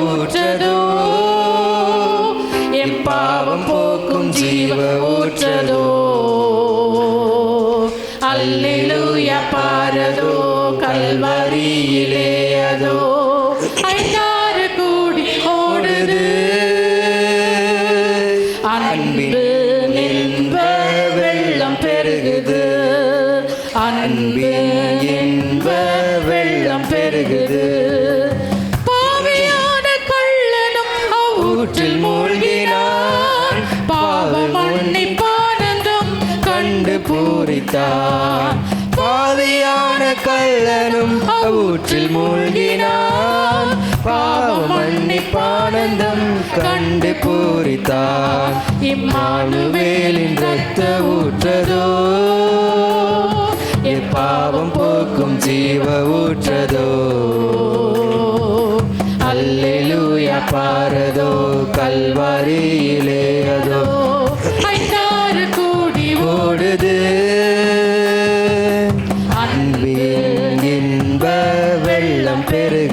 ஊற்றதோ? என் பாவம் போக்கும் ஜீவ ஊற்றதோ? அல்லேலூயா பாரதோ? கல்வரியிலே அதோ? ஐந்தாறு கூடி ஓடுது. அன்பு நின்ப வெள்ளம் பெருகுது. அன்பு ஊற்றில் மூழ்கினான். பாவ மன்னிப்பானந்தும் கண்டு பூரித்தான். பாவியான கள்ளனும் ஊற்றில் மூழ்கினான். பாவ மன்னிப்பானந்தம் கண்டு பூரித்தான். இம்மானுவேலின் ரத்த ஊற்றதோ? பாவம் போக்கும் ஜீவ ஊற்றதோ? வெள்ளம்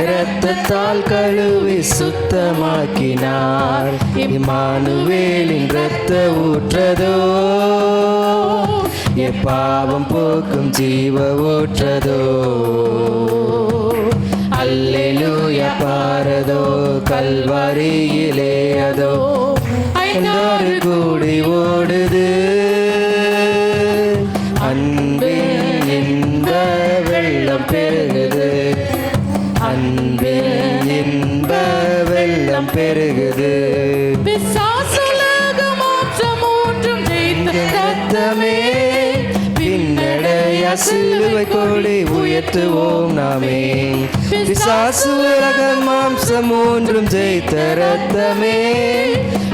இரத்தத்தால் கழுவி சுத்தமாக்கினார். இமானுவேலின் இரத்த ஊற்றதோ? எப்பாவம் போக்கும் ஜீவ ஊற்றதோ? அல்லேலூயா பாரதோ? கல்வாரியிலே அதோ? ஐந்தாறு கூடி ஓடுது. சிலுவை கொடி உயர்த்துவோம் நாமே. பிசாசு உலகம் மாம்சம் ஒன்றும் ஜெயித்த ரத்தமே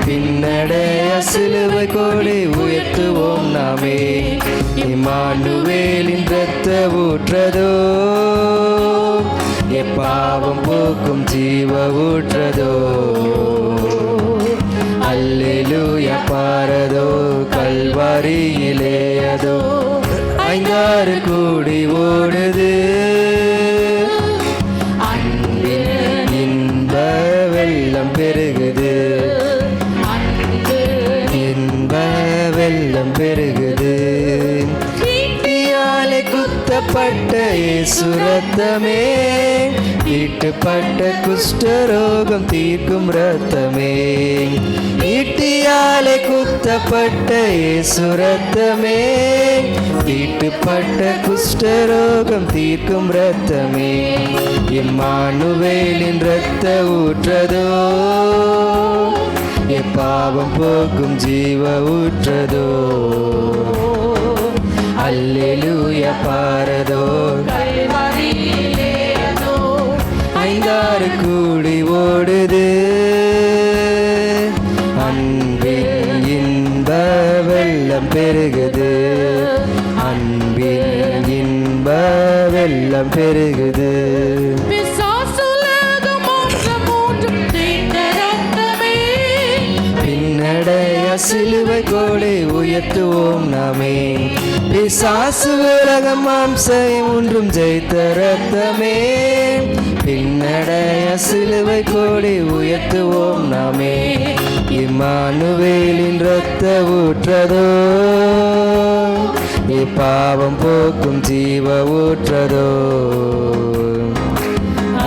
பின்னடைய சிலுவை கொடி உயர்த்துவோம் நாமே. இமானுவேலின் ரத்த ஊற்றதோ? எப்பாவம் போக்கும் ஜீவ ஊற்றதோ? அல்லேலூயா பாரதோ கல்வாரியிலேயதோ? ஆறு கூடி ஓடுது. இன்ப வெள்ளம் பெருகுது. இன்ப வெள்ளம் பெருகுது. குத்தப்பட்ட சுரத்தமே தீட்டுப்பட்ட குஷ்டரோகம் தீர்க்கும் ரத்தமே ஈட்டியாலே குத்தப்பட்ட இயேசு ரத்தமே தீட்டுப்பட்ட குஷ்டரோகம் தீர்க்கும் ரத்தமே இம்மானுவேலின் ரத்த ஊற்றதோ? எப்பாவம் போக்கும் ஜீவ ஊற்றதோ? அல்லெலுய பாரதோ? அன்பில் இன்ப வெள்ளம் பெருகுது. அன்பில் இன்ப வெள்ளம் பெருகுது. பின்னடைய சிலுவை கோடை உயர்த்துவோம் நாமே. பிசாசு உலகம் மாம்சை ஒன்றும் ஜெயித்த ரத்தமே. பின்னடைய சிலுவை கொடி உயர்த்துவோம் நாமே. இம்மானுவேலின் ரத்த ஊற்றதோ? இப்பாவம் போக்கும் ஜீவ ஊற்றதோ?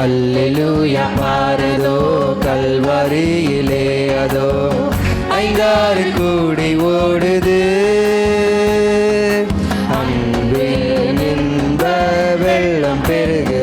அல்லிலூயா பாருதோ கல்வரியிலே அதோ. ஐங்காறு கூடி ஓடுது. அன்பில் நின்ற வெள்ளம் பெருகு